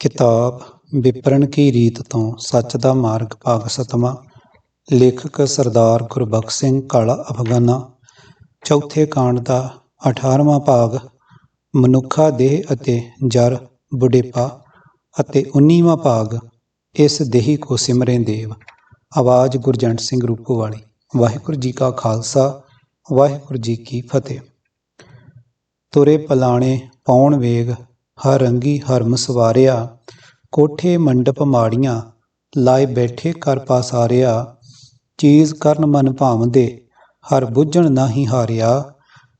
ਕਿਤਾਬ ਵਿਪਰਨ ਕੀ ਰੀਤ ਤੋਂ ਸੱਚ ਦਾ ਮਾਰਗ ਭਾਗ ਸਤਵਾਂ ਲੇਖਕ ਸਰਦਾਰ ਗੁਰਬਖਸ਼ ਸਿੰਘ ਕਾਲਾ ਅਫਗਾਨਾ, ਚੌਥੇ ਕਾਂਡ ਦਾ 18ਵਾਂ ਭਾਗ, ਮਨੁੱਖਾ ਦੇਹ ਅਤੇ ਜਰ, ਬੁਢੇਪਾ ਅਤੇ 19ਵਾਂ ਭਾਗ, ਇਸ ਦੇਹੀ ਕੋ ਸਿਮਰੇ ਦੇਵ। ਆਵਾਜ਼ ਗੁਰਜੰਟ ਸਿੰਘ ਰੂਪੋ ਵਾਲੀ ਵਾਹਿਗੁਰੂ ਜੀ ਕਾ ਖਾਲਸਾ, ਵਾਹਿਗੁਰੂ ਜੀ ਕੀ ਫਤਿਹ। ਤੁਰੇ ਪਲਾਣੇ ਪੌਣ ਵੇਗ ਹਰ ਰੰਗੀ ਹਰਮ ਸਵਾਰਿਆ ਕੋਠੇ ਮੰਡਪ ਮਾੜੀਆਂ, ਲਾਏ ਬੈਠੇ ਕਰ ਪਾਸਾਰਿਆ, ਚੀਜ਼ ਕਰਨ ਮਨ ਭਾਵਦੇ, ਹਰ ਬੁੱਝਣ ਨਾਹੀ ਹਾਰਿਆ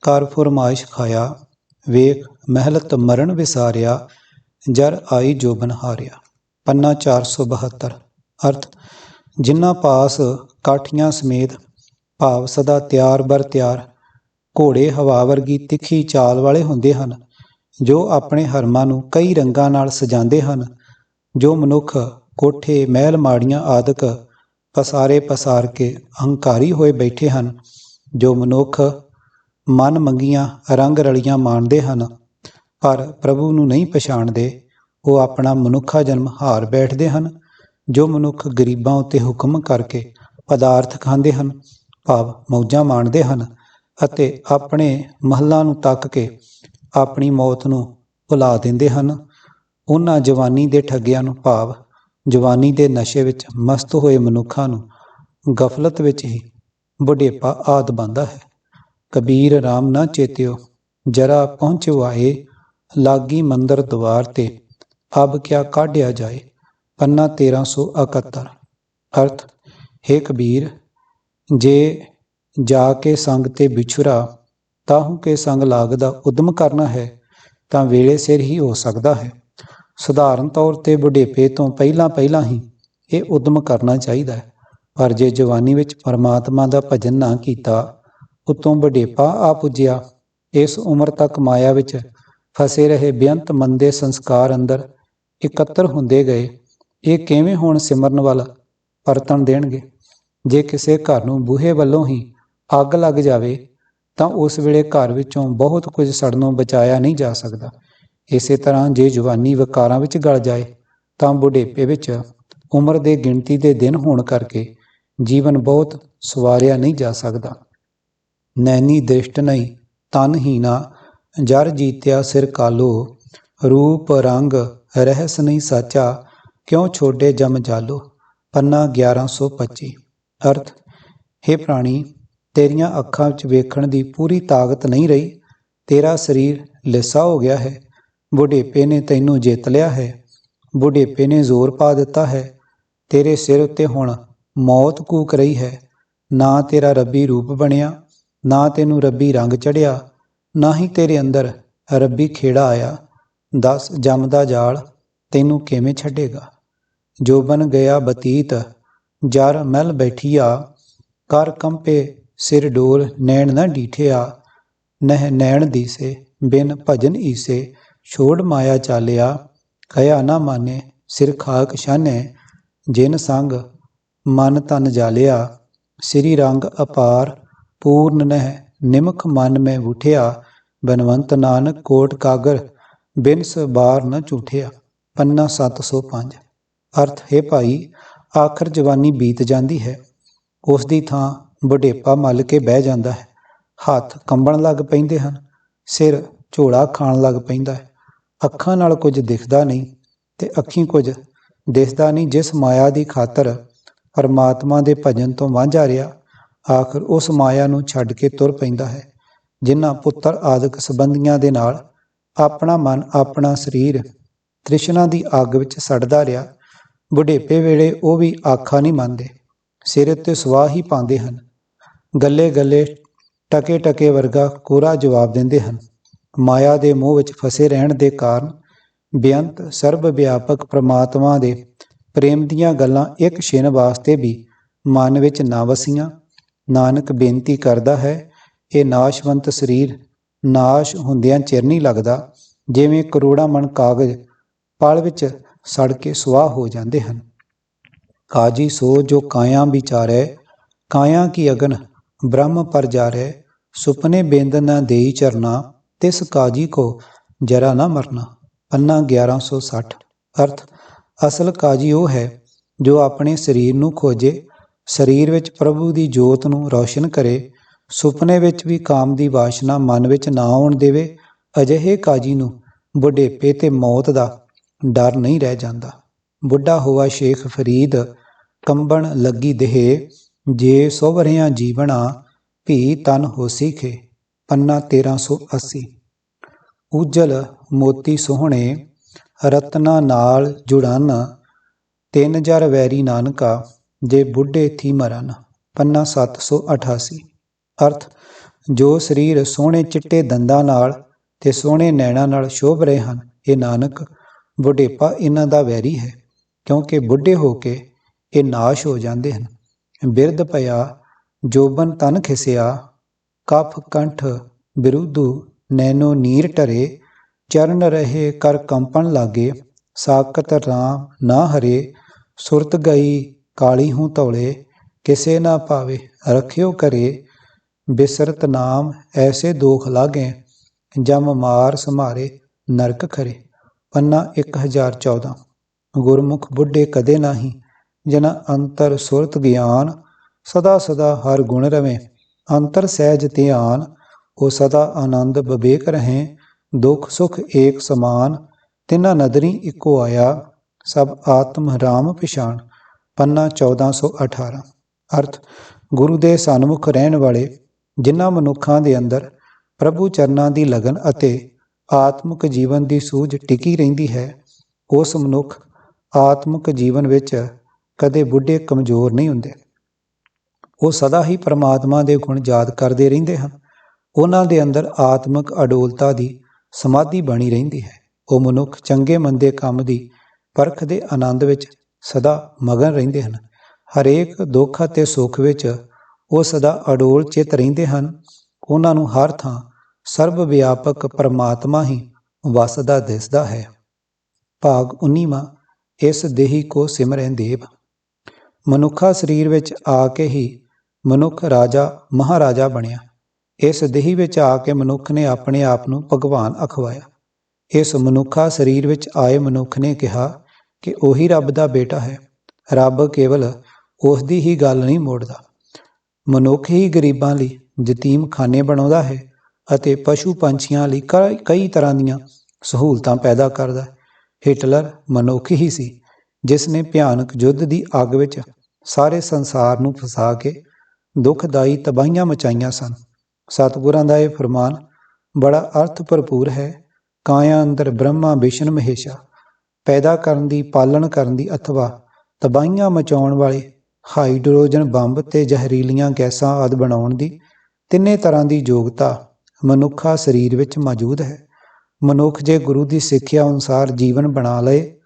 ਕਰ ਫਰਮਾਇਸ਼ ਖਾਇਆ, ਵੇਖ ਮਹਿਲਤ ਮਰਨ ਵਿਸਾਰਿਆ, ਜਰ ਆਈ ਜੋਬਨ ਹਾਰਿਆ। ਪੰਨਾ 472 ਅਰਥ ਜਿਨ੍ਹਾਂ ਪਾਸ ਕਾਠੀਆਂ ਸਮੇਤ ਭਾਵ ਸਦਾ ਤਿਆਰ ਬਰ ਤਿਆਰ, ਘੋੜੇ ਹਵਾ ਵਰਗੀ ਤਿੱਖੀ ਚਾਲ ਵਾਲੇ ਹੁੰਦੇ ਹਨ ਜੋ ਆਪਣੇ ਹਰਮਾਂ ਨੂੰ ਕਈ ਰੰਗਾਂ ਨਾਲ ਸਜਾਉਂਦੇ ਹਨ, ਜੋ ਮਨੁੱਖ ਕੋਠੇ, ਮਹਿਲ ਮਾੜੀਆਂ ਆਦਿਕ ਪਸਾਰੇ ਪਸਾਰ ਕੇ ਅਹੰਕਾਰੀ ਹੋਏ ਬੈਠੇ ਹਨ, ਜੋ ਮਨੁੱਖ ਮਨ ਮੰਗੀਆਂ ਰੰਗ ਰਲੀਆਂ ਮਾਣਦੇ ਹਨ, ਪਰ ਪ੍ਰਭੂ ਨੂੰ ਨਹੀਂ ਪਛਾਣਦੇ, ਉਹ ਆਪਣਾ ਮਨੁੱਖਾ ਜਨਮ ਹਾਰ ਬੈਠਦੇ ਹਨ, ਜੋ ਮਨੁੱਖ ਗਰੀਬਾਂ ਉੱਤੇ ਹੁਕਮ ਕਰਕੇ ਪਦਾਰਥ ਖਾਂਦੇ ਹਨ, ਭਾਵ ਮੌਜਾਂ ਮਾਣਦੇ ਹਨ ਅਤੇ ਆਪਣੇ ਮਹੱਲਾਂ ਨੂੰ ਤੱਕ ਕੇ ਆਪਣੀ ਮੌਤ ਨੂੰ ਭੁਲਾ ਦਿੰਦੇ ਹਨ। ਉਹਨਾਂ ਜਵਾਨੀ ਦੇ ਠੱਗਿਆਂ ਨੂੰ ਭਾਵ ਜਵਾਨੀ ਦੇ ਨਸ਼ੇ ਵਿੱਚ ਮਸਤ ਹੋਏ ਮਨੁੱਖਾਂ ਨੂੰ ਗਫਲਤ ਵਿੱਚ ਹੀ ਬੁਢੇਪਾ ਆਦ ਬੰਦਾ ਹੈ। ਕਬੀਰ ਰਾਮ ਨਾ ਚੇਤਿਓ, ਜਰਾ ਪਹੁੰਚੋ ਆਏ, ਲਾਗੀ ਮੰਦਰ ਦਵਾਰ ਤੇ, ਅਬ ਕਿਆ ਕਾਢਿਆ ਜਾਏ, ਪੰਨਾ 1371 ਅਰਥ, ਹੈ ਕਬੀਰ, ਜੇ ਜਾ ਕੇ ਸੰਗ ਤੇ ਵਿਛੁਰਾ ਤਾਹੂ ਕੇ ਸੰਗ ਲਾਗ ਦਾ ਉਦਮ ਕਰਨਾ ਹੈ, ਤਾਂ ਵੇਲੇ ਸਿਰ ਹੀ ਹੋ ਸਕਦਾ ਹੈ। ਸਧਾਰਨ ਤੌਰ ਤੇ ਬੁਢੇਪੇ ਤੋਂ ਪਹਿਲਾਂ ਪਹਿਲਾਂ ਹੀ ਇਹ ਉਦਮ ਕਰਨਾ ਚਾਹੀਦਾ ਹੈ। ਪਰ ਜੇ ਜਵਾਨੀ ਵਿੱਚ ਪਰਮਾਤਮਾ ਦਾ ਭਜਨ ਨਾ ਕੀਤਾ, ਉਤੋਂ ਬੁਢੇਪਾ ਆ ਪੁੱਜਿਆ। ਇਸ ਉਮਰ ਤੱਕ ਮਾਇਆ ਵਿੱਚ ਫਸੇ ਰਹੇ ਬੇਅੰਤ ਮੰਦੇ ਸੰਸਕਾਰ ਅੰਦਰ ਇਕੱਤਰ ਹੁੰਦੇ ਗਏ। ਇਹ ਕਿਵੇਂ ਹੁਣ ਸਿਮਰਨ ਵੱਲ ਪਰਤਣ ਦੇਣਗੇ? ਜੇ ਕਿਸੇ ਘਰ ਨੂੰ ਬੂਹੇ ਵੱਲੋਂ ਹੀ ਅੱਗ ਲੱਗ ਜਾਵੇ ਤਾਂ ਉਸ ਵੇਲੇ ਘਰ ਵਿੱਚੋਂ ਬਹੁਤ ਕੁਝ ਸੜਨੋਂ ਬਚਾਇਆ ਨਹੀਂ ਜਾ ਸਕਦਾ। ਇਸੇ ਤਰ੍ਹਾਂ ਜੇ ਜਵਾਨੀ ਵਿਕਾਰਾਂ ਵਿੱਚ ਗਲ ਜਾਏ, ਤਾਂ ਬੁਢੇਪੇ ਵਿੱਚ ਉਮਰ ਦੇ ਗਿਣਤੀ ਦੇ ਦਿਨ ਹੋਣ ਕਰਕੇ ਜੀਵਨ ਬਹੁਤ ਸਵਾਰਿਆ ਨਹੀਂ ਜਾ ਸਕਦਾ। ਨੈਣੀ ਦ੍ਰਿਸ਼ਟ ਨਹੀਂ, ਤਨ ਹੀਨਾ ਜਰ ਜੀਤਿਆ ਸਿਰ ਕਾਲੋ, ਰੂਪ ਰੰਗ ਰਹਿਸ ਨਹੀਂ ਸਾਚਾ, ਕਿਉਂ ਛੋਡੇ ਜਮ ਜਾਲੋ? ਪੰਨਾ 1125 ਅਰਥ हे ਪ੍ਰਾਣੀ ਤੇਰੀਆਂ ਅੱਖਾਂ ਵਿੱਚ ਵੇਖਣ ਦੀ ਪੂਰੀ ਤਾਕਤ ਨਹੀਂ ਰਹੀ। ਤੇਰਾ ਸਰੀਰ ਲਿਸਾ ਹੋ ਗਿਆ ਹੈ। ਬੁਢੇਪੇ ਨੇ ਤੈਨੂੰ ਜਿੱਤ ਲਿਆ ਹੈ। ਬੁਢੇਪੇ ਨੇ ਜ਼ੋਰ ਪਾ ਦਿੱਤਾ ਹੈ। ਤੇਰੇ ਸਿਰ ਉੱਤੇ ਹੁਣ ਮੌਤ ਕੂਕ ਰਹੀ ਹੈ। ਨਾ ਤੇਰਾ ਰੱਬੀ ਰੂਪ ਬਣਿਆ, ਨਾ ਤੈਨੂੰ ਰੱਬੀ ਰੰਗ ਚੜਿਆ ਨਾ ਹੀ ਤੇਰੇ ਅੰਦਰ ਰੱਬੀ ਖੇੜਾ ਆਇਆ। ਦਸ ਜੰਮਦਾ ਜਾਲ ਤੈਨੂੰ ਕਿਵੇਂ ਛੱਡੇਗਾ? ਜੋਬਨ ਗਿਆ ਬਤੀਤ, ਜਰ ਮਹਿਲ ਬੈਠੀਆ ਕਰ ਕੰਪੇ ਸਿਰ ਡੋਲ ਨੈਣ ਨਾ ਡੀਠਿਆ, ਨਹਿ ਨੈਣ ਦੀਸੇ, ਬਿਨ ਭਜਨ ਈਸੇ, ਛੋੜ ਮਾਇਆ ਚਾਲਿਆ ਖਿਆ ਨਾ ਮਾਨੇ, ਸਿਰ ਖਾਕ ਸ਼ਾਨੇ ਜਿਨ ਸੰਗ ਮਨ ਤਨ ਜਾਲਿਆ, ਸ੍ਰੀ ਰੰਗ ਅਪਾਰ, ਪੂਰਨ ਨਹਿ ਨਿਮਖ ਮਨ ਮੈਂ ਉਠਿਆ, ਬਨਵੰਤ ਨਾਨਕ ਕੋਟ ਕਾਗਰ ਬਿਨਸ ਬਾਰ ਨ ਝੂਠਿਆ, ਪੰਨਾ 705 ਅਰਥ, ਹੈ ਭਾਈ, ਆਖਰ ਜਵਾਨੀ ਬੀਤ ਜਾਂਦੀ ਹੈ, ਉਸ ਦੀ ਥਾਂ ਬੁਢੇਪਾ ਮੱਲ ਕੇ ਬਹਿ ਜਾਂਦਾ ਹੈ। ਹੱਥ ਕੰਬਣ ਲੱਗ ਪੈਂਦੇ ਹਨ। ਸਿਰ ਝੋਲਾ ਖਾਣ ਲੱਗ ਪੈਂਦਾ ਹੈ। ਅੱਖਾਂ ਨਾਲ ਕੁਝ ਦਿਖਦਾ ਨਹੀਂ ਤੇ ਅੱਖੀਂ ਕੁਝ ਦਿਸਦਾ ਨਹੀਂ, ਜਿਸ ਮਾਇਆ ਦੀ ਖਾਤਰ ਪਰਮਾਤਮਾ ਦੇ ਭਜਨ ਤੋਂ ਵਾਂਝਾ ਰਿਹਾ, ਆਖਰ ਉਸ ਮਾਇਆ ਨੂੰ ਛੱਡ ਕੇ ਤੁਰ ਪੈਂਦਾ ਹੈ, ਜਿਨ੍ਹਾਂ ਪੁੱਤਰ ਆਦਿਕ ਸੰਬੰਧੀਆਂ ਦੇ ਨਾਲ ਆਪਣਾ ਮਨ, ਆਪਣਾ ਸਰੀਰ ਤ੍ਰਿਸ਼ਨਾ ਦੀ ਅੱਗ ਵਿੱਚ ਸੜਦਾ ਰਿਹਾ। ਬੁਢੇਪੇ ਵੇਲੇ ਉਹ ਵੀ ਆਖਾਂ ਨਹੀਂ ਮੰਨਦੇ। ਸਿਰ ਉੱਤੇ ਸਵਾਹ ਹੀ ਪਾਉਂਦੇ ਹਨ। ਗੱਲੇ ਗੱਲੇ ਟਕੇ ਟਕੇ ਵਰਗਾ ਕੋਰਾ ਜਵਾਬ ਦਿੰਦੇ ਹਨ। ਮਾਇਆ ਦੇ ਮੋਹ ਵਿੱਚ ਫਸੇ ਰਹਿਣ ਦੇ ਕਾਰਨ ਬੇਅੰਤ ਸਰਬ ਵਿਆਪਕ ਪ੍ਰਮਾਤਮਾ ਦੇ ਪ੍ਰੇਮ ਦੀਆਂ ਗੱਲਾਂ ਇੱਕ ਛਿਨ ਵਾਸਤੇ ਵੀ ਮਨ ਵਿੱਚ ਨਾ ਵਸੀਆਂ। ਨਾਨਕ ਬੇਨਤੀ ਕਰਦਾ ਹੈ, ਇਹ ਨਾਸ਼ਵੰਤ ਸਰੀਰ ਨਾਸ਼ ਹੁੰਦਿਆਂ ਚਿਰ ਨਹੀਂ ਲੱਗਦਾ, ਜਿਵੇਂ ਕਰੋੜਾਂ ਮਣ ਕਾਗਜ਼ ਪਲ ਵਿੱਚ ਸੜ ਕੇ ਸੁਆਹ ਹੋ ਜਾਂਦੇ ਹਨ। ਕਾਜੀ ਸੋ ਜੋ ਕਾਇਆ ਵਿਚਾਰੈ, ਕਾਇਆ ਕੀ ਅਗਨ ਬ੍ਰਹਮ ਪਰ ਜਾਰੈ ਸੁਪਨੇ ਬੇਂਦ ਨਾ ਦੇਈ ਚਰਨਾ, ਤਿਸ ਕਾਜੀ ਕੋ ਜਰਾ ਨਾ ਮਰਨਾ। ਪੰਨਾ 1160 ਅਰਥ, ਅਸਲ ਕਾਜੀ ਉਹ ਹੈ, ਜੋ ਆਪਣੇ ਸਰੀਰ ਨੂੰ ਖੋਜੇ, ਸਰੀਰ ਵਿੱਚ ਪ੍ਰਭੂ ਦੀ ਜੋਤ ਨੂੰ ਰੌਸ਼ਨ ਕਰੇ, ਸੁਪਨੇ ਵਿੱਚ ਵੀ ਕਾਮ ਦੀ ਵਾਸ਼ਨਾ ਮਨ ਵਿੱਚ ਨਾ ਆਉਣ ਦੇਵੇ, ਅਜਿਹੇ ਕਾਜੀ ਨੂੰ ਬੁਢੇਪੇ ਤੇ ਮੌਤ ਦਾ ਡਰ ਨਹੀਂ ਰਹਿ ਜਾਂਦਾ। ਬੁੱਢਾ ਹੋਆ ਸ਼ੇਖ ਫਰੀਦ, ਕੰਬਣ ਲੱਗੀ ਦੇਹ ਜੇ ਸੋਵਰਿਆਂ ਜੀਵਣਾ ਭੀ ਤਨ ਹੋਸੀ ਖੇ ਪੰਨਾ 1380 ਉਜਲ ਮੋਤੀ ਸੋਹਣੇ, ਰਤਨਾ ਨਾਲ ਜੁੜਨ, ਤਿੰਨ ਜਰ ਵੈਰੀ ਨਾਨਕਾ, ਜੇ ਬੁੱਢੇ ਥੀ ਮਰਨ, ਪੰਨਾ 788 ਅਰਥ, ਜੋ ਸਰੀਰ ਸੋਹਣੇ ਚਿੱਟੇ ਦੰਦਾਂ ਨਾਲ ਤੇ ਸੋਹਣੇ ਨੈਣਾਂ ਨਾਲ ਸ਼ੋਭ ਰਹੇ ਹਨ, ਇਹ ਨਾਨਕ ਬੁਢੇਪਾ ਇਹਨਾਂ ਦਾ ਵੈਰੀ ਹੈ, ਕਿਉਂਕਿ ਬੁੱਢੇ ਹੋ ਕੇ ਇਹ ਨਾਸ਼ ਹੋ ਜਾਂਦੇ ਹਨ। ਬਿਰਦ ਪਿਆ ਜੋਬਨ ਤਨ ਖਿਸਿਆ। ਕਫ ਕੰਠ ਬਿਰੁੱਧੂ ਨੈਨੋ ਨੀਰ ਟਰੇ, ਚਰਨ ਰਹੇ ਕਰ ਕੰਪਣ ਲਾਗੇ। ਸਾਕਤ ਰਾਮ ਨਾ ਹਰੇ, ਸੁਰਤ ਗਈ ਕਾਲੀ ਹੂੰ ਤੌਲੇ ਕਿਸੇ ਨਾ ਪਾਵੇ ਰਖਿਓ ਕਰੇ ਬਿਸਰਤ ਨਾਮ ਐਸੇ ਦੋਖ ਲਾਗੇ, ਜਮ ਮਾਰ ਸਮਾਰੇ ਨਰਕ ਖਰੇ। ਪੰਨਾ 1014 ਗੁਰਮੁਖ ਬੁੱਢੇ ਕਦੇ ਨਾਹੀ ਜਨਾ ਅੰਤਰ ਸੁਰਤ ਗਿਆਨ, ਸਦਾ ਸਦਾ ਹਰ ਗੁਣ ਰਵੇਂ। ਅੰਤਰ ਸਹਿਜ ਧਿਆਨ, ਉਹ ਸਦਾ ਆਨੰਦ ਵਿਵੇਕ ਰਹੇ। ਦੁਖ ਸੁਖ ਏਕ ਸਮਾਨ, ਤਿਨਾ ਨਦਰੀ ਇੱਕੋ ਆਇਆ। ਸਭ ਆਤਮ ਰਾਮ ਪਛਾਣ, ਪੰਨਾ 1418 ਅਰਥ, ਗੁਰੂ ਦੇ ਸਨਮੁਖ ਰਹਿਣ ਵਾਲੇ, ਜਿਨ੍ਹਾਂ ਮਨੁੱਖਾਂ ਦੇ ਅੰਦਰ ਪ੍ਰਭੂ ਚਰਨਾਂ ਦੀ ਲਗਨ ਅਤੇ ਆਤਮਿਕ ਜੀਵਨ ਦੀ ਸੂਝ ਟਿਕੀ ਰਹਿੰਦੀ ਹੈ, ਉਸ ਮਨੁੱਖ ਆਤਮਿਕ ਜੀਵਨ ਵਿੱਚ ਕਦੇ ਬੁੱਢੇ ਕਮਜ਼ੋਰ ਨਹੀਂ ਹੁੰਦੇ। ਉਹ ਸਦਾ ਹੀ ਪਰਮਾਤਮਾ ਦੇ ਗੁਣ ਯਾਦ ਕਰਦੇ ਰਹਿੰਦੇ ਹਨ। ਉਹਨਾਂ ਦੇ ਅੰਦਰ ਆਤਮਿਕ ਅਡੋਲਤਾ ਦੀ ਸਮਾਧੀ ਬਣੀ ਰਹਿੰਦੀ ਹੈ। ਉਹ ਮਨੁੱਖ ਚੰਗੇ ਮੰਦੇ ਕੰਮ ਦੀ ਪਰਖ ਦੇ ਆਨੰਦ ਵਿੱਚ ਸਦਾ ਮਗਨ ਰਹਿੰਦੇ ਹਨ। ਹਰੇਕ ਦੁੱਖ ਅਤੇ ਸੁੱਖ ਵਿੱਚ ਉਹ ਸਦਾ ਅਡੋਲ ਚਿਤ ਰਹਿੰਦੇ ਹਨ। ਉਹਨਾਂ ਨੂੰ ਹਰ ਥਾਂ ਸਰਬ ਵਿਆਪਕ ਪਰਮਾਤਮਾ ਹੀ ਵਸਦਾ ਦਿਸਦਾ ਹੈ। ਭਾਗ 19ਵਾਂ ਇਸ ਦੇਹੀ ਕੋ ਸਿਮਰਨ ਦੇਵ। ਮਨੁੱਖਾ ਸਰੀਰ ਵਿੱਚ ਆ ਕੇ ਹੀ ਮਨੁੱਖ ਰਾਜਾ, ਮਹਾਰਾਜਾ ਬਣਿਆ। ਇਸ ਦੇਹੀ ਵਿੱਚ ਆ ਕੇ ਮਨੁੱਖ ਨੇ ਆਪਣੇ ਆਪ ਨੂੰ ਭਗਵਾਨ ਅਖਵਾਇਆ। ਇਸ ਮਨੁੱਖਾ ਸਰੀਰ ਵਿੱਚ ਆਏ ਮਨੁੱਖ ਨੇ ਕਿਹਾ ਕਿ ਉਹੀ ਰੱਬ ਦਾ ਬੇਟਾ ਹੈ। ਰੱਬ ਕੇਵਲ ਉਸ ਦੀ ਹੀ ਗੱਲ ਨਹੀਂ ਮੋੜਦਾ। ਮਨੁੱਖ ਹੀ ਗਰੀਬਾਂ ਲਈ ਯਤੀਮ ਖਾਨੇ ਬਣਾਉਂਦਾ ਹੈ ਅਤੇ ਪਸ਼ੂ ਪੰਛੀਆਂ ਲਈ ਕਈ ਕਈ ਤਰ੍ਹਾਂ ਦੀਆਂ ਸਹੂਲਤਾਂ ਪੈਦਾ ਕਰਦਾ ਹੈ। ਹਿਟਲਰ ਮਨੁੱਖ ਹੀ ਸੀ। ਜਿਸ ਨੇ ਭਿਆਨਕ ਯੁੱਧ ਦੀ ਅੱਗ ਵਿੱਚ ਸਾਰੇ ਸੰਸਾਰ ਨੂੰ ਫਸਾ ਕੇ ਦੁਖਦਾਈ ਤਬਾਹੀਆਂ ਮਚਾਈਆਂ ਸਨ। ਸਤਿਗੁਰਾਂ ਦਾ ਇਹ ਫਰਮਾਨ ਬੜਾ ਅਰਥ ਭਰਪੂਰ ਹੈ। ਕਾਇਆ ਅੰਦਰ ਬ੍ਰਹਮਾ, ਵਿਸ਼ਨ, ਮਹੇਸ਼ਾ ਪੈਦਾ ਕਰਨ ਦੀ, ਪਾਲਣ ਕਰਨ ਦੀ ਅਥਵਾ ਤਬਾਹੀਆਂ ਮਚਾਉਣ ਵਾਲੇ ਹਾਈਡਰੋਜਨ ਬੰਬ ਤੇ ਜ਼ਹਿਰੀਲੀਆਂ ਗੈਸਾਂ ਆਦਿ ਬਣਾਉਣ ਦੀ ਤਿੰਨੇ ਤਰ੍ਹਾਂ ਦੀ ਯੋਗਤਾ ਮਨੁੱਖਾ ਸਰੀਰ ਵਿੱਚ ਮੌਜੂਦ ਹੈ। ਮਨੁੱਖ ਜੇ ਗੁਰੂ ਦੀ ਸਿੱਖਿਆ ਅਨੁਸਾਰ ਜੀਵਨ ਬਣਾ ਲਏ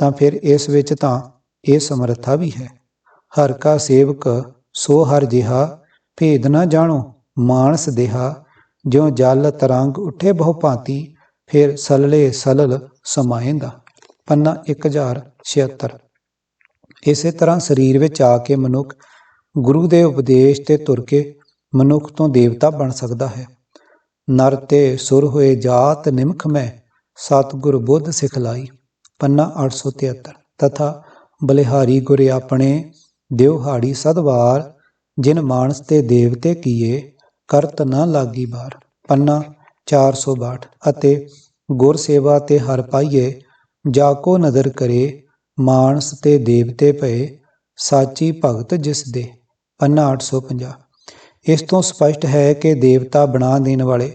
ਤਾਂ ਫਿਰ ਇਸ ਵਿੱਚ ਤਾਂ ਇਹ ਸਮਰੱਥਾ ਵੀ ਹੈ। ਹਰ ਕਾ ਸੇਵਕ ਸੋ ਹਰ ਜਿਹਾ, ਭੇਦ ਨਾ ਜਾਣੋ ਮਾਨਸ ਦੇਹਾ। ਜਿਉ ਜਲ ਤਰੰਗ ਉੱਠੇ ਬਹੁ ਭਾਂਤੀ, ਫਿਰ ਸਲਲੇ ਸਲਲ ਸਮਾਏਂਦਾ। ਪੰਨਾ 1076 ਇਸੇ ਤਰ੍ਹਾਂ ਸਰੀਰ ਵਿੱਚ ਆ ਕੇ ਮਨੁੱਖ ਗੁਰੂ ਦੇ ਉਪਦੇਸ਼ ਤੇ ਤੁਰ ਕੇ ਮਨੁੱਖ ਤੋਂ ਦੇਵਤਾ ਬਣ ਸਕਦਾ ਹੈ। ਨਰ ਤੇ ਸੁਰ ਹੋਏ ਜਾਤ ਨਿਮਖ ਮੈਂ, ਸਤਿਗੁਰ ਬੁੱਧ ਸਿਖਲਾਈ। ਪੰਨਾ 873 ਤਥਾ ਬਲਿਹਾਰੀ ਗੁਰ ਆਪਣੇ ਦਿਵਹਾੜੀ ਸਦਵਾਰ, ਜਿਨ ਮਾਨਸ ਤੇ ਦੇਵਤੇ ਕੀਏ, ਕਰਤ ਨਾ ਲਾਗੀ ਬਾਰ। ਪੰਨਾ 462 ਅਤੇ ਗੁਰ ਸੇਵਾ ਤੇ ਹਰ ਪਾਈਏ, ਜਾ ਕੋ ਨਦਰ ਕਰੇ, ਮਾਨਸ ਤੇ ਦੇਵਤੇ ਭਏ ਸਾਚੀ ਭਗਤ ਜਿਸ ਦੇ। ਪੰਨਾ 850 ਇਸ ਤੋਂ ਸਪਸ਼ਟ ਹੈ ਕਿ ਦੇਵਤਾ ਬਣਾ ਦੇਣ ਵਾਲੇ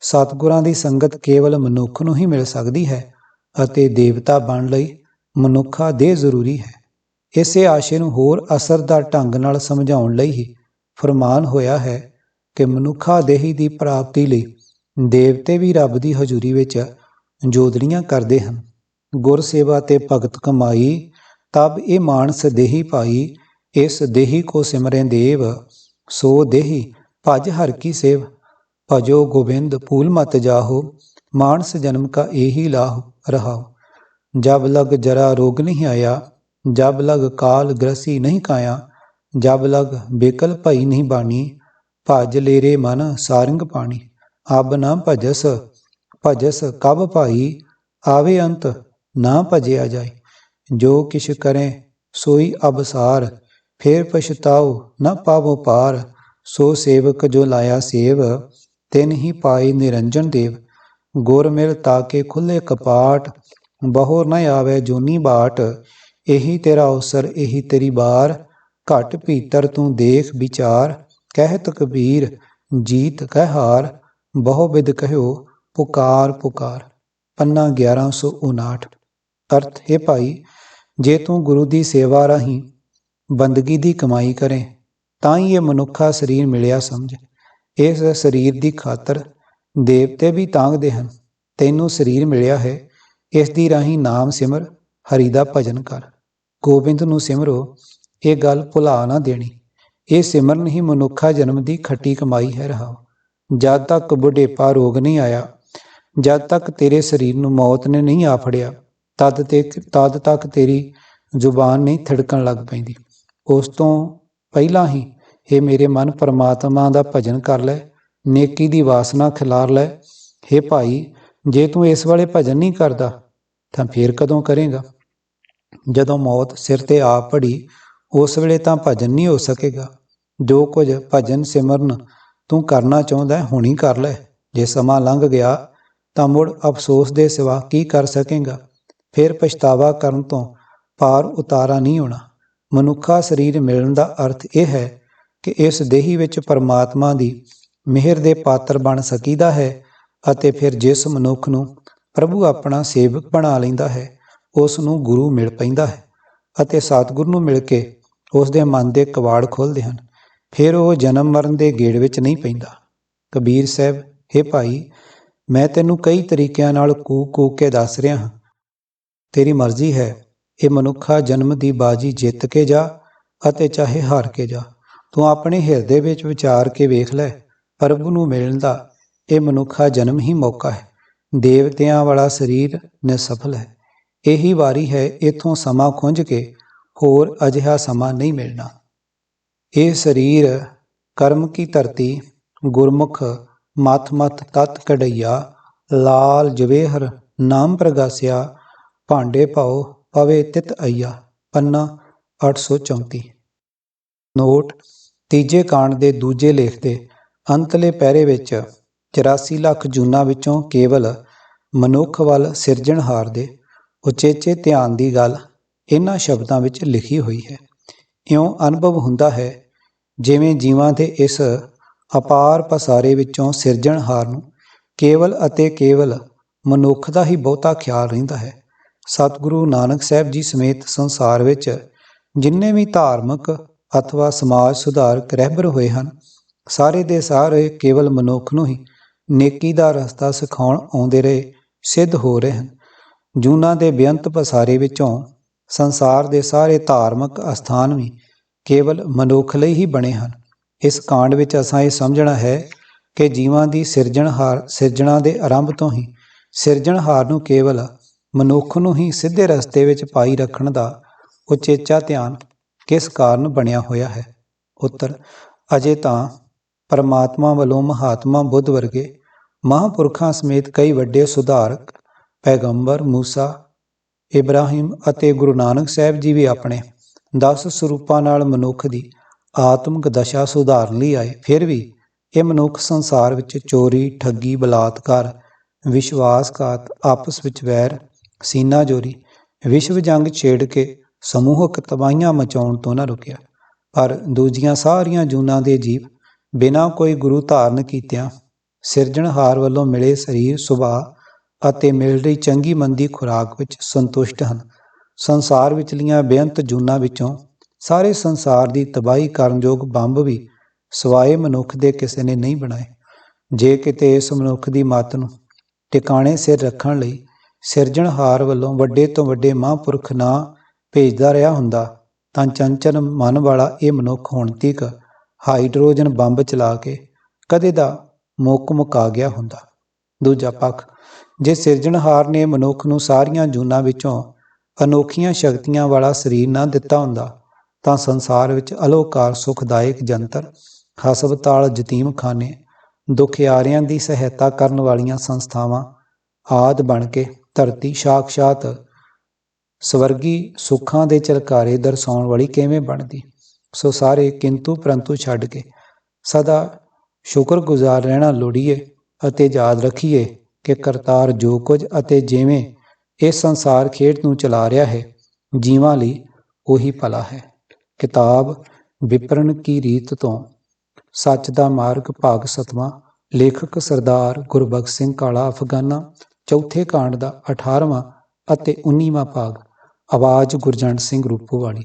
ਸਤਿਗੁਰਾਂ ਦੀ ਸੰਗਤ ਕੇਵਲ ਮਨੁੱਖ ਨੂੰ ਹੀ ਮਿਲ ਸਕਦੀ ਹੈ। ਅਤੇ ਦੇਵਤਾ ਬਣ ਲਈ ਮਨੁੱਖਾ ਦੇ ਜ਼ਰੂਰੀ ਹੈ। ਇਸੇ ਆਸ਼ੇ ਨੂੰ ਹੋਰ ਅਸਰਦਾਰ ਢੰਗ ਨਾਲ ਸਮਝਾਉਣ ਲਈ ਹੀ ਫਰਮਾਨ ਹੋਇਆ ਹੈ ਕਿ ਮਨੁੱਖਾ ਦੇਹੀ ਦੀ ਪ੍ਰਾਪਤੀ ਲਈ ਦੇਵਤੇ ਵੀ ਰੱਬ ਦੀ ਹਜ਼ੂਰੀ ਵਿੱਚ ਜੋਦੜੀਆਂ ਕਰਦੇ ਹਨ। ਗੁਰ ਸੇਵਾ ਤੇ ਭਗਤ ਕਮਾਈ, ਤਬ ਇਹ ਮਾਨਸ ਦੇਹੀ ਭਾਈ ਇਸ ਦੇਹੀ ਕੋ ਸਿਮਰੇ ਦੇਵ, ਸੋ ਦੇਹੀ, ਭਜ ਹਰ ਕੀ ਸੇਵ, ਭਜੋ ਗੋਬਿੰਦ ਫੂਲ ਮਤ ਜਾਹੋ। ਮਾਨਸ ਜਨਮ ਕਾ ਇਹੀ ਲਾਹ ਰਹਾਓ ਜਬ ਲਗ ਜਰਾ ਰੋਗ ਨਹੀਂ ਆਇਆ ਜਬ ਲਗ ਕਾਲ ਗ੍ਰਸੀ ਨਹੀਂ ਕਾਇਆ ਜਬ ਲਗ ਬੇਕਲ ਭਈ ਨਹੀਂ ਬਾਣੀ ਭਜ ਲੇਰੇ ਮਨ ਸਾਰੰਗ ਪਾਣੀ ਅਬ ਨਾ ਭਜਸ ਭਜਸ ਕਬ ਭਾਈ ਆਵੇ ਅੰਤ ਨਾ ਭਜਿਆ ਜਾਏ ਜੋ ਕਿਛ ਕਰੇ ਸੋਈ ਅਬਸਾਰ ਫੇਰ ਪਛਤਾਓ ਨਾ ਪਾਵੋ ਪਾਰ ਸੋ ਸੇਵਕ ਜੋ ਲਾਇਆ ਸੇਵ ਤਿਨ ਹੀ ਪਾਈ ਨਿਰੰਜਨ ਦੇਵ ਗੁਰ ਮਿਲ ਤਾਕੇ ਖੁੱਲੇ ਕਪਾਟ ਬਹੁ ਨ ਆਵੇ ਜੋਨੀ ਬਾਟ। ਇਹੀ ਤੇਰਾ ਅਵਸਰ, ਇਹੀ ਤੇਰੀ ਬਾਰ। ਘਟ ਭੀਤਰ ਤੂੰ ਦੇਖ ਵਿਚਾਰ, ਕਹਿ ਤਕਬੀਰ, ਜੀਤ ਕਹਿ ਹਾਰ। ਬਹੁ ਵਿਦ ਕਹਿਓ, ਪੁਕਾਰ ਪੁਕਾਰ। ਪੰਨਾ 1159 ਅਰਥ ਹੈ ਭਾਈ, ਜੇ ਤੂੰ ਗੁਰੂ ਦੀ ਸੇਵਾ ਰਾਹੀਂ ਬੰਦਗੀ ਦੀ ਕਮਾਈ ਕਰੇ, ਤਾਂ ਹੀ ਇਹ ਮਨੁੱਖਾ ਸਰੀਰ ਮਿਲਿਆ ਸਮਝ। ਇਸ ਸਰੀਰ ਦੀ ਖਾਤਰ ਦੇਵਤੇ ਵੀ ਤਾਂਗਦੇ ਹਨ। ਤੈਨੂੰ ਸਰੀਰ ਮਿਲਿਆ ਹੈ। ਇਸ ਦੀ ਰਾਹੀਂ ਨਾਮ ਸਿਮਰ, ਹਰੀ ਦਾ ਭਜਨ ਕਰ। ਗੋਬਿੰਦ ਨੂੰ ਸਿਮਰੋ, ਇਹ ਗੱਲ ਭੁਲਾ ਨਾ ਦੇਣੀ। ਇਹ ਸਿਮਰਨ ਹੀ ਮਨੁੱਖਾ ਜਨਮ ਦੀ ਖੱਟੀ ਕਮਾਈ ਹੈ ਰਹਾ ਜਦ ਤੱਕ ਬੁਢੇਪਾ ਰੋਗ ਨਹੀਂ ਆਇਆ, ਜਦ ਤੱਕ ਤੇਰੇ ਸਰੀਰ ਨੂੰ ਮੌਤ ਨੇ ਨਹੀਂ ਆ ਫੜਿਆ, ਤਦ ਤੇ ਤਦ ਤੱਕ ਤੇਰੀ ਜ਼ੁਬਾਨ ਨਹੀਂ ਥੜਕਣ ਲੱਗ ਪੈਂਦੀ। ਉਸ ਤੋਂ ਪਹਿਲਾਂ ਹੀ ਇਹ ਮੇਰੇ ਮਨ ਪਰਮਾਤਮਾ ਦਾ ਭਜਨ ਕਰ ਲੈ। ਨੇਕੀ ਦੀ ਵਾਸਨਾ ਖਿਲਾਰ ਲੈ हे ਭਾਈ, ਜੇ ਤੂੰ ਇਸ ਵਾਲੇ ਭਜਨ ਨਹੀਂ ਕਰਦਾ, ਤਾਂ ਫੇਰ ਕਦੋਂ ਕਰੇਗਾ? ਜਦੋਂ ਮੌਤ ਸਿਰ ਤੇ ਆ ਪੜੀ, ਉਸ ਵੇਲੇ ਤਾਂ ਭਜਨ ਨਹੀਂ ਹੋ ਸਕੇਗਾ। ਜੋ ਕੁਝ ਭਜਨ ਸਿਮਰਨ ਤੂੰ ਕਰਨਾ ਚਾਹੁੰਦਾ, ਹੁਣੀ ਕਰ ਲੈ। ਜੇ ਸਮਾਂ ਲੰਘ ਗਿਆ, ਤਾਂ ਮੁੜ ਅਫਸੋਸ ਦੇ ਸਿਵਾ ਕੀ ਕਰ ਸਕੇਗਾ? ਫਿਰ ਪਛਤਾਵਾ ਕਰਨ ਤੋਂ ਪਾਰ ਉਤਾਰਾ ਨਹੀਂ ਹੋਣਾ। ਮਨੁੱਖਾ ਸਰੀਰ ਮਿਲਣ ਦਾ ਅਰਥ ਇਹ ਹੈ ਕਿ ਇਸ ਦੇਹੀ ਵਿੱਚ ਪਰਮਾਤਮਾ ਦੀ ਮਿਹਰ ਦੇ ਪਾਤਰ ਬਣ ਸਕੀਦਾ ਹੈ ਅਤੇ ਫਿਰ ਜਿਸ ਮਨੁੱਖ ਨੂੰ ਪ੍ਰਭੂ ਆਪਣਾ ਸੇਵਕ ਬਣਾ ਲੈਂਦਾ ਹੈ ਉਸ ਨੂੰ ਗੁਰੂ ਮਿਲ ਪੈਂਦਾ ਹੈ ਅਤੇ ਸਤਿਗੁਰੂ ਨੂੰ ਮਿਲ ਕੇ ਉਸ ਦੇ ਮਨ ਦੇ ਕਵਾੜ ਖੁੱਲ੍ਹਦੇ ਹਨ। ਫਿਰ ਉਹ ਜਨਮ ਮਰਨ ਦੇ ਗੇੜ ਵਿੱਚ ਨਹੀਂ ਪੈਂਦਾ। ਕਬੀਰ ਸਾਹਿਬ हे ਭਾਈ, ਮੈਂ ਤੈਨੂੰ ਕਈ ਤਰੀਕਿਆਂ ਨਾਲ ਕੂ ਕੂਕ ਕੇ ਦੱਸ ਰਿਹਾ ਹਾਂ। ਤੇਰੀ ਮਰਜ਼ੀ ਹੈ, ਇਹ ਮਨੁੱਖਾ ਜਨਮ ਦੀ ਬਾਜੀ ਜਿੱਤ ਕੇ ਜਾ ਅਤੇ ਚਾਹੇ ਹਾਰ ਕੇ ਜਾ। ਤੂੰ ਆਪਣੇ ਹਿਰਦੇ ਵਿੱਚ ਵਿਚਾਰ ਕੇ ਵੇਖ ਲੈ। ਪ੍ਰਭੂ ਨੂੰ ਮਿਲਣ ਦਾ ਇਹ ਮਨੁੱਖਾ ਜਨਮ ਹੀ ਮੌਕਾ ਹੈ। ਦੇਵਤਿਆਂ ਵਾਲਾ ਸਰੀਰ ਨਿਸਫਲ ਹੈ। ਇਹੀ ਵਾਰੀ ਹੈ ਇਥੋਂ ਸਮਾਂ ਖੁੰਝ ਕੇ ਹੋਰ ਅਜਿਹਾ ਸਮਾਂ ਨਹੀਂ ਮਿਲਣਾ। ਇਹ ਸਰੀਰ ਕਰਮ ਕੀ ਧਰਤੀ, ਗੁਰਮੁਖ ਮਤ ਮਤ ਤਤ ਕਢਈਆ, ਲਾਲ ਜਵੇਹਰ, ਨਾਮ ਪ੍ਰਗਾਸਿਆ, ਭਾਂਡੇ ਪਾਓ, ਪਵੇ ਤਿਤ ਅਈਆ, ਪੰਨਾ 834 ਨੋਟ ਤੀਜੇ ਕਾਂਡ ਦੇ ਦੂਜੇ ਲੇਖ ਦੇ ਅੰਤਲੇ ਪਹਿਰੇ ਵਿੱਚ 84 ਲੱਖ ਜੂਨਾਂ ਵਿੱਚੋਂ ਕੇਵਲ ਮਨੁੱਖ ਵੱਲ ਸਿਰਜਣਹਾਰ ਦੇ ਉਚੇਚੇ ਧਿਆਨ ਦੀ ਗੱਲ ਇਹਨਾਂ ਸ਼ਬਦਾਂ ਵਿੱਚ ਲਿਖੀ ਹੋਈ ਹੈ। ਇਉਂ ਅਨੁਭਵ ਹੁੰਦਾ ਹੈ, ਜਿਵੇਂ ਜੀਵਾਂ ਦੇ ਇਸ ਅਪਾਰ ਪਸਾਰੇ ਵਿੱਚੋਂ ਸਿਰਜਣਹਾਰ ਨੂੰ ਕੇਵਲ ਅਤੇ ਕੇਵਲ ਮਨੁੱਖ ਦਾ ਹੀ ਬਹੁਤਾ ਖਿਆਲ ਰਹਿੰਦਾ ਹੈ। ਸਤਿਗੁਰੂ ਨਾਨਕ ਸਾਹਿਬ ਜੀ ਸਮੇਤ ਸੰਸਾਰ ਵਿੱਚ ਜਿੰਨੇ ਵੀ ਧਾਰਮਿਕ ਅਥਵਾ ਸਮਾਜ ਸੁਧਾਰਕ ਰਹਿਬਰ ਹੋਏ ਹਨ ਸਾਰੇ ਦੇ ਸਾਰੇ ਕੇਵਲ ਮਨੁੱਖ ਨੂੰ ਹੀ ਨੇਕੀ ਦਾ ਰਸਤਾ ਸਿਖਾਉਣ ਆਉਂਦੇ ਰਹੇ, ਸਿੱਧ ਹੋ ਰਹੇ ਹਨ। ਜੂਨਾਂ ਦੇ ਬੇਅੰਤ ਪਸਾਰੇ ਵਿੱਚੋਂ ਸੰਸਾਰ ਦੇ ਸਾਰੇ ਧਾਰਮਿਕ ਅਸਥਾਨ ਵੀ ਕੇਵਲ ਮਨੁੱਖ ਲਈ ਹੀ ਬਣੇ ਹਨ। ਇਸ ਕਾਂਡ ਵਿੱਚ ਅਸਾਂ ਇਹ ਸਮਝਣਾ ਹੈ ਕਿ ਜੀਵਾਂ ਦੀ ਸਿਰਜਣਹਾਰ ਸਿਰਜਣਾ ਦੇ ਆਰੰਭ ਤੋਂ ਹੀ ਸਿਰਜਣਹਾਰ ਨੂੰ ਕੇਵਲ ਮਨੁੱਖ ਨੂੰ ਹੀ ਸਿੱਧੇ ਰਸਤੇ ਵਿੱਚ ਪਾਈ ਰੱਖਣ ਦਾ ਉਚੇਚਾ ਧਿਆਨ ਕਿਸ ਕਾਰਨ ਬਣਿਆ ਹੋਇਆ ਹੈ? ਉੱਤਰ ਅਜੇ ਤਾਂ ਪਰਮਾਤਮਾ ਵੱਲੋਂ ਮਹਾਤਮਾ ਬੁੱਧ ਵਰਗੇ ਮਹਾਂਪੁਰਖਾਂ ਸਮੇਤ ਕਈ ਵੱਡੇ ਸੁਧਾਰਕ ਪੈਗੰਬਰ, ਮੂਸਾ, ਇਬਰਾਹਿਮ ਅਤੇ ਗੁਰੂ ਨਾਨਕ ਸਾਹਿਬ ਜੀ ਵੀ ਆਪਣੇ 10 ਸਰੂਪਾਂ ਨਾਲ ਮਨੁੱਖ ਦੀ ਆਤਮਿਕ ਦਸ਼ਾ ਸੁਧਾਰਨ ਲਈ ਆਏ। ਫਿਰ ਵੀ ਇਹ ਮਨੁੱਖ ਸੰਸਾਰ ਵਿੱਚ ਚੋਰੀ, ਠੱਗੀ, ਬਲਾਤਕਾਰ, ਵਿਸ਼ਵਾਸਘਾਤ, ਆਪਸ ਵਿੱਚ ਵੈਰ, ਸੀਨਾ ਜੋਰੀ, ਵਿਸ਼ਵ ਜੰਗ ਛੇੜ ਕੇ ਸਮੂਹਕ ਤਬਾਹੀਆਂ ਮਚਾਉਣ ਤੋਂ ਨਾ ਰੁਕਿਆ। ਪਰ ਦੂਜੀਆਂ ਸਾਰੀਆਂ ਜੂਨਾਂ ਦੇ ਜੀਵ ਬਿਨਾਂ ਕੋਈ ਗੁਰੂ ਧਾਰਨ ਕੀਤਿਆਂ ਸਿਰਜਣਹਾਰ ਵੱਲੋਂ ਮਿਲੇ ਸਰੀਰ, ਸੁਭਾਅ ਅਤੇ ਮਿਲ ਰਹੀ ਚੰਗੀ ਮੰਦੀ ਖੁਰਾਕ ਵਿੱਚ ਸੰਤੁਸ਼ਟ ਹਨ। ਸੰਸਾਰ ਵਿਚਲੀਆਂ ਬੇਅੰਤ ਜੂਨਾਂ ਵਿੱਚੋਂ ਸਾਰੇ ਸੰਸਾਰ ਦੀ ਤਬਾਹੀ ਕਰਨਯੋਗ ਬੰਬ ਵੀ ਸਵਾਏ ਮਨੁੱਖ ਦੇ ਕਿਸੇ ਨੇ ਨਹੀਂ ਬਣਾਏ। ਜੇ ਕਿਤੇ ਇਸ ਮਨੁੱਖ ਦੀ ਮੱਤ ਨੂੰ ਟਿਕਾਣੇ ਸਿਰ ਰੱਖਣ ਲਈ ਸਿਰਜਣਹਾਰ ਵੱਲੋਂ ਵੱਡੇ ਤੋਂ ਵੱਡੇ ਮਹਾਂਪੁਰਖ ਨਾ ਭੇਜਦਾ ਰਿਹਾ ਹੁੰਦਾ, ਤਾਂ ਚੰਚਲ ਮਨ ਵਾਲਾ ਇਹ ਮਨੁੱਖ ਹੁਣ ਤੀਕ ਹਾਈਡਰੋਜਨ ਬੰਬ ਚਲਾ ਕੇ ਕਦੇ ਦਾ ਮੁੱਕ ਮੁਕਾ ਗਿਆ ਹੁੰਦਾ। ਦੂਜਾ ਪੱਖ, ਜੇ ਸਿਰਜਣਹਾਰ ਨੇ ਮਨੁੱਖ ਨੂੰ ਸਾਰੀਆਂ ਜੂਨਾਂ ਵਿੱਚੋਂ ਅਨੋਖੀਆਂ ਸ਼ਕਤੀਆਂ ਵਾਲਾ ਸਰੀਰ ਨਾ ਦਿੱਤਾ ਹੁੰਦਾ, ਤਾਂ ਸੰਸਾਰ ਵਿੱਚ ਅਲੋਕਾਰ ਸੁਖਦਾਇਕ ਜੰਤਰ, ਹਸਪਤਾਲ, ਯਤੀਮਖਾਨੇ, ਦੁਖਿਆਰਿਆਂ ਦੀ ਸਹਾਇਤਾ ਕਰਨ ਵਾਲੀਆਂ ਸੰਸਥਾਵਾਂ ਆਦ ਬਣ ਕੇ ਧਰਤੀ ਸਾਖਸ਼ਾਤ ਸਵਰਗੀ ਸੁੱਖਾਂ ਦੇ ਚਲਕਾਰੇ ਦਰਸਾਉਣ ਵਾਲੀ ਕਿਵੇਂ ਬਣਦੀ? ਸੋ ਸਾਰੇ ਕਿੰਤੂ ਪਰੰਤੂ ਛੱਡ ਕੇ ਸਦਾ ਸ਼ੁਕਰਗੁਜ਼ਾਰ ਰਹਿਣਾ ਲੋੜੀਏ ਅਤੇ ਯਾਦ ਰੱਖੀਏ ਕਿ ਕਰਤਾਰ ਜੋ ਕੁਝ ਅਤੇ ਜਿਵੇਂ ਇਹ ਸੰਸਾਰ ਖੇਡ ਨੂੰ ਚਲਾ ਰਿਹਾ ਹੈ, ਜੀਵਾਂ ਲਈ ਉਹੀ ਭਲਾ ਹੈ। ਕਿਤਾਬ ਵਿਪਰਨ ਕੀ ਰੀਤ ਤੋਂ। ਸੱਚ ਦਾ ਮਾਰਗ ਭਾਗ ਸਤਵਾਂ। ਲੇਖਕ ਸਰਦਾਰ ਗੁਰਬਖਸ਼ ਸਿੰਘ ਕਾਲਾ ਅਫਗਾਨਾ, ਚੌਥੇ ਕਾਂਡ ਦਾ 18ਵਾਂ ਅਤੇ 19ਵਾਂ ਭਾਗ। ਆਵਾਜ਼ ਗੁਰਜੰਟ ਸਿੰਘ ਰੂਪੋਵਾਲੀ।